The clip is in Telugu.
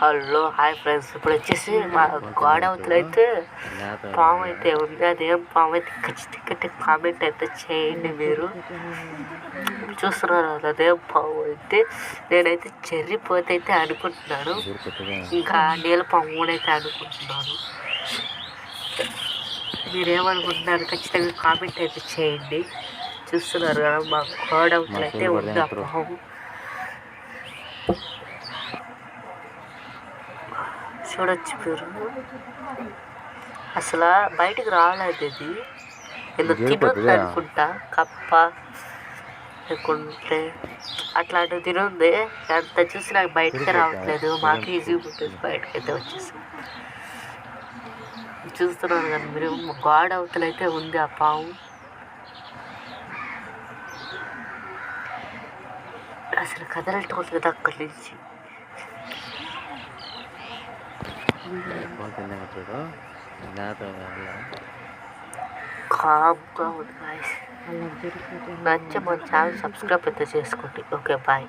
Hello hi friends. ఇప్పుడు వచ్చేసి మా గోడ అయితే పాము అయితే ఉంది. అదేం పాము అయితే ఖచ్చితంగా కామెంట్ అయితే చేయండి మీరు. చూస్తున్నారు అదేం పాము అయితే నేనైతే చెర్రిపోతే అయితే అనుకుంటున్నాను. ఇంకా నీళ్ళ పాము కూడా అయితే అనుకుంటున్నాను. మీరేమనుకుంటున్నారు? ఖచ్చితంగా కామెంట్ అయితే చేయండి. చూస్తున్నారు కదా మా గోడవతులు అయితే ఉంది ఆ పాము. చూడొచ్చు మీరు అసలు బయటికి రాలేదు ఇది. ఏదో అనుకుంటా. కప్ప లేకుంటే అట్లాంటివి తినుంది అంత చూసి నాకు బయటకే రావట్లేదు. మాకు ఈజీగా ఉంటుంది బయటకి అయితే వచ్చేసి. చూస్తున్నాను కదా మీరు. గోడ అవతల అయితే ఉంది ఆ పాము అసలు కదలటం లేదు అక్కడి నుంచి చూడు. లేత కామ్గా ఉంది. నచ్చే మన ఛానల్ సబ్స్క్రైబ్ అయితే చేసుకోండి. Okay bye